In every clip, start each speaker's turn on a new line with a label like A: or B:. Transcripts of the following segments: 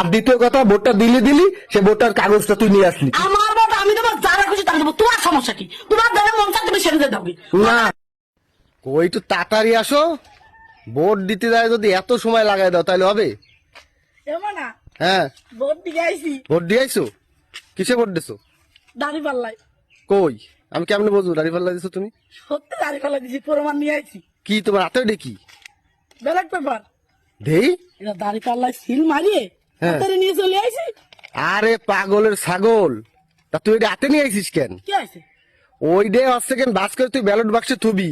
A: আর দ্বিতীয় কথা ভোটটা দিলি দিলি সে ভোটার কাগজটা তুই নিয়ে আসলি।
B: আমার ভোট আমি দেবো যারা খুশি তাকে দেবো। তোমার সমস্যা কি? তোমার দেবে মন চায় তুমি সেরে দেবে
A: না। কই একটু তাড়াতাড়ি আসো। ভোট দিতে যায় যদি এত সময় লাগাই দাও তাহলে হবে।
B: এমন না?
A: হ্যাঁ।
B: ভোট দিয়ে আইসি
A: ভোট দিয়ে আইছো? কিসে ভোট দিছো?
B: দাড়ি পাল্লাই
A: কই? আমি কেমনে বুঝব? দাড়ি পাল্লা দিছো তুমি?
B: সত্যি দাড়ি পাল্লাই দিছি প্রমাণ নিয়ে আইছি।
A: কি তোমার হাতে দেখি
B: ব্যালট পেপার।
A: দেই?
B: এটা দাড়ি পাল্লাই সিল মারিয়ে। হাতের নিয়ে চলে আইছি?
A: আরে পাগলের ছাগল। তা তুই এটা হাতে নিয়ে আইছিস কেন?
B: কি আছে
A: ওই ডে আজ সেকেন্ড বাস করে তুই ব্যালট বাক্সে থুবি।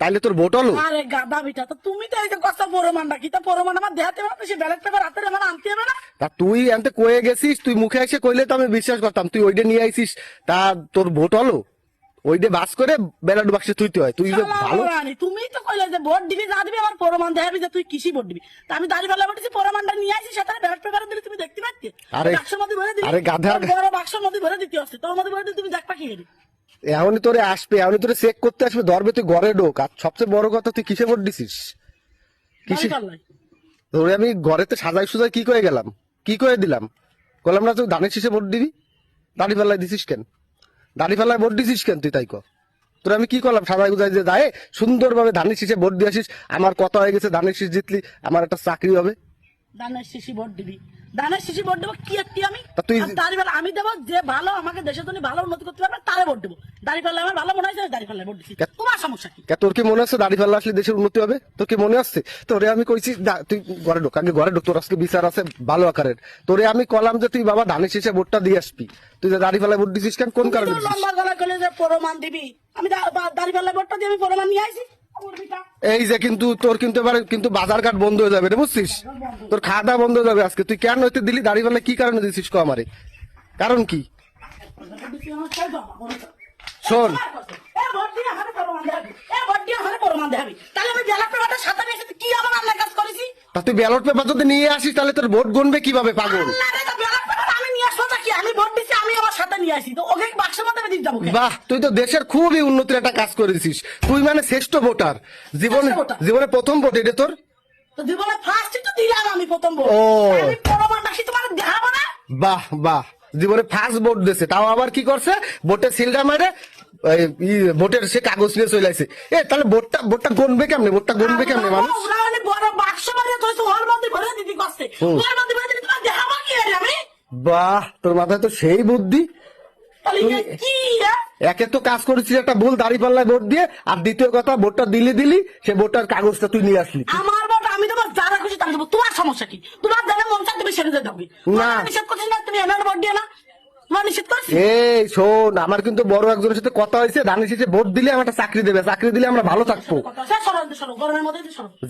A: তাহলে তোর ভোট হলো।
B: আরে গাদা বিটা তো তুমি তো এই যে কষ্ট প্রমাণটা কি? তো প্রমাণ আমার দেখাতে হবে সে ব্যালট পেপার হাতের আমার আনতে হবে না?
A: তা তুই এনতে কয়ে গেছিস তুই মুখে এসে কইলে তো আমি বিশ্বাস করতাম তুই ওইটা নিয়ে আইছিস তা তোর ভোট হলো? ওইটা বাস করে ব্যালট বাক্সে থুইতে হয়। তুই ভালো
B: তুমি তো কইলে যে ভোট দিবি যা দিবি আমার প্রমাণ দেখাবি যে তুই কিসি ভোট দিবি। তা আমি দাঁড়িয়ে প্রমাণটা নিয়ে আসি সেটা ব্যালট পেপার দিলে তুমি দেখতে পাচ্ছি
A: আরে-
B: বাক্সের মধ্যে ভরে দিবি
A: আরে গাধা।
B: বড় বাক্সের মধ্যে ভরে দিতে হচ্ছে তোর মধ্যে ভরে তুমি দেখবা কি করি?
A: এখনই তোরে আসবে এখনই তোরে চেক করতে আসবে ধরবে তুই ঘরে ঢোক। আর সবচেয়ে বড় কথা তুই কিসে ভোট দিছিস? কিসে
B: দাঁড়িয়ে।
A: ধরে আমি ঘরেতে সাজাই সুজাই কি করে গেলাম? কি করে দিলাম? বললাম না তুই ধানের শীষে ভোট দিবি? দাড়ি পাল্লায় দিছিস কেন? দাড়ি ফেলায় ভোট দিছিস কেন তুই তাই কর? তোর আমি কি করলাম? সবাই বুঝাই যে দায়ে সুন্দরভাবে ধানের শীষে ভোট দিয়ে আসিস। আমার কথা হয়ে গেছে ধানের শীষ জিতলি আমার একটা চাকরি হবে।
B: ধানের শীষে ভোট দিবি। ধানের শীষে ভোট দেবো কি একটি আমি?
A: তুই-
B: দাঁড়িয়ে আমি দেবো যে ভালো আমাকে দেশের জন্য ভালো উন্নতি করতে পারবে তারে ভোট দেবো। দাঁড়িয়ে পাল্লা আমার ভালো মনে হয়েছে দাঁড়িয়ে পাল্লা ভোট দিচ্ছি তোমার সমস্যা কি?
A: তোর কি মনে দাড়ি পাল্লা আসলে দেশের উন্নতি হবে? তোর কি মনে তোরে আমি কইছি তুই ঘরে ঢোক আগে ঘরে ঢোক তোর আজকে বিচার আছে ভালো আকারের। তোরে আমি কলাম যে তুই বাবা ধানের শীষে ভোটটা দিয়ে আসবি। তুই যে দাড়ি পাল্লায় ভোট দিছিস কেন? কোন কারণে
B: লম্বা গলা করলে যে প্রমাণ দিবি। আমি দা- পাল্লা ভোটটা দিয়ে আমি প্রমাণ নিয়ে আইছি।
A: এই যে কিন্তু তোর কিন্তু এবার কিন্তু বাজার ঘাট বন্ধ হয়ে যাবে রে বুঝছিস? তোর খাওয়া দাওয়া বন্ধ হয়ে যাবে আজকে। তুই কেন হইতে দিলি? দাড়ি পাল্লা কি কারণে দিছিস কো আমারে? কারণ কি? শোন। তুই ব্যালট পেপার যদি নিয়ে আসিস তাহলে তোর ভোট গুনবে কীভাবে পাগল? বাহ তুই তো দেশের খুবই উন্নতির একটা কাজ করেছিস। তুই মানে শ্রেষ্ঠ ভোটার। জীবনে প্রথম ভোট এটা তোর?
B: জীবনে ফার্স্টই তো দিলাম আমি প্রথম ভোট।
A: ও।
B: তোমার দেখাবো না?
A: বাহ বাহ। জীবনে ফার্স্ট ভোট দিয়েছে। তাও আবার কি করছে? ভোটের সিলটা মারে ভোটের সে কাগজ নিয়ে চলে আসে। এ তাহলে ভোটটা ভোটটা গনবে কেমনে? ভোটটা গনবে কেমনে মানুষ?
B: মানে?
A: বাহ তোর মাথায় তো সেই বুদ্ধি? একে তো কাজ করেছিস একটা ভুল দাড়ি পাল্লায় ভোট দিয়ে আর দ্বিতীয় কথা ভোটটা দিলি দিলি সে ভোটার কাগজটা তুই নিয়ে আসলি।
B: আমার ভোট আমি তোমার যারা খুশি তাকে দেবো। তোমার সমস্যা কি? তোমার যারা মন চায় তুমি সেরে দেবে
A: না।
B: নিষেধ করছিস না তুমি এনার ভোট দিয়ে না।
A: এই শোন আমার কিন্তু বড় একজনের সাথে কথা হয়েছে ধানের শেষে ভোট দিলে আমার চাকরি দেবে চাকরি দিলে আমরা ভালো থাকব।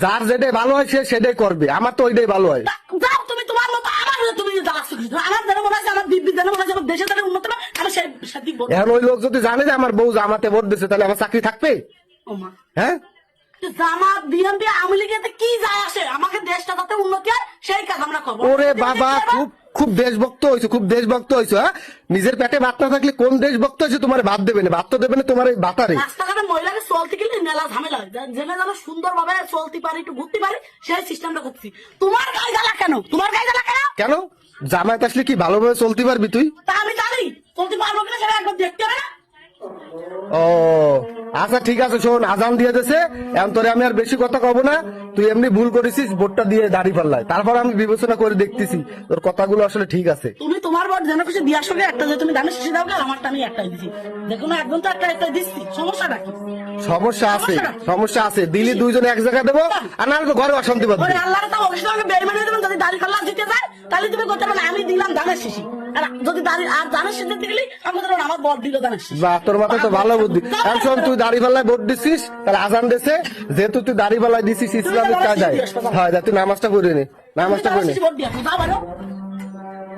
A: যার যেটাই ভালো হয় সে সেটাই করবে আমার তো ওইটাই ভালো হয়।
B: যাও তুমি তোমার মতো আমার তুমি আমার যারা মনে আছে আমার দিব্যি যারা মনে আছে আমার দেশে যারা উন্নত আমি সেদিক
A: এখন ওই লোক যদি জানে যে আমার বউ জামাতে ভোট দিচ্ছে তাহলে আমার চাকরি থাকবে? হ্যাঁ?
B: জামাত বিএনপি আওয়ামী লীগেতে কি যায় আসে আমাকে দেশটা যাতে উন্নতি হয় সেই কাজ আমরা করব।
A: ওরে বাবা খুব খুব দেশভক্ত হয়েছে খুব দেশভক্ত হয়েছে হ্যাঁ? নিজের পেটে ভাত না থাকলে কোন দেশভক্ত হয়েছে তোমার ভাত দেবে না? ভাত তো দেবে না তোমার এই বাতারে
B: রাস্তাঘাটে মহিলাকে চলতে গেলে মেলা ঝামেলা জেনে যেন চলতে পারি একটু ঘুরতে পারি সেই সিস্টেমটা করছি। তোমার গায়ে জ্বালা কেন? তোমার গায়ে জ্বালা কেন?
A: কেন? জামায়াত আসলে কি ভালোভাবে চলতে পারবি তুই?
B: তা আমি জানি। চলতে পারব কিনা সেটা একবার দেখতে হবে না।
A: ও আচ্ছা ঠিক আছে শোন আজান দিয়ে দিয়েছে। এখন তোরে আমি আর বেশি কথা কব না। তুই এমনি ভুল করেছিস ভোটটা দিয়ে দাঁড়ি পাল্লায়। তারপর আমি বিবেচনা করে দেখতেছি তোর কথাগুলো আসলে ঠিক আছে।
B: তুমি তোমার ভোট যেন কিছু দিয়ে আসলে একটা যে তুমি দানে শিশি দাও না আমারটা আমি একটাই দিছি। দেখুন একদম তো একটা একটা দিচ্ছি। সমস্যা নাকি
A: সমস্যা আছে সমস্যা আছে। দিলি দুইজন এক জায়গায় দেবো আর না তো ঘরে অশান্তি পাবো।
B: আল্লাহ তো অবশ্যই বেইমানি দেবেন যদি দাড়ি পাল্লা দিতে যায়। তাহলে তুমি করতে বলে আমি দিলাম দানের শিশি। আর যদি দাড়ি আর দানের শিশি দিতে গেলে আমি বলতে আমার বল দিল দানের শিশি।
A: বা তোর মাথায় তো ভালো বুদ্ধি। এখন তুই দাড়ি পাল্লায় ভোট দিছিস তাহলে আজান দেশে যেহেতু তুই দাড়ি পাল্লায় দিছিস ইসলামিক কাজ হয় তুই নামাজটা করে নে। নামাজটা করে নে।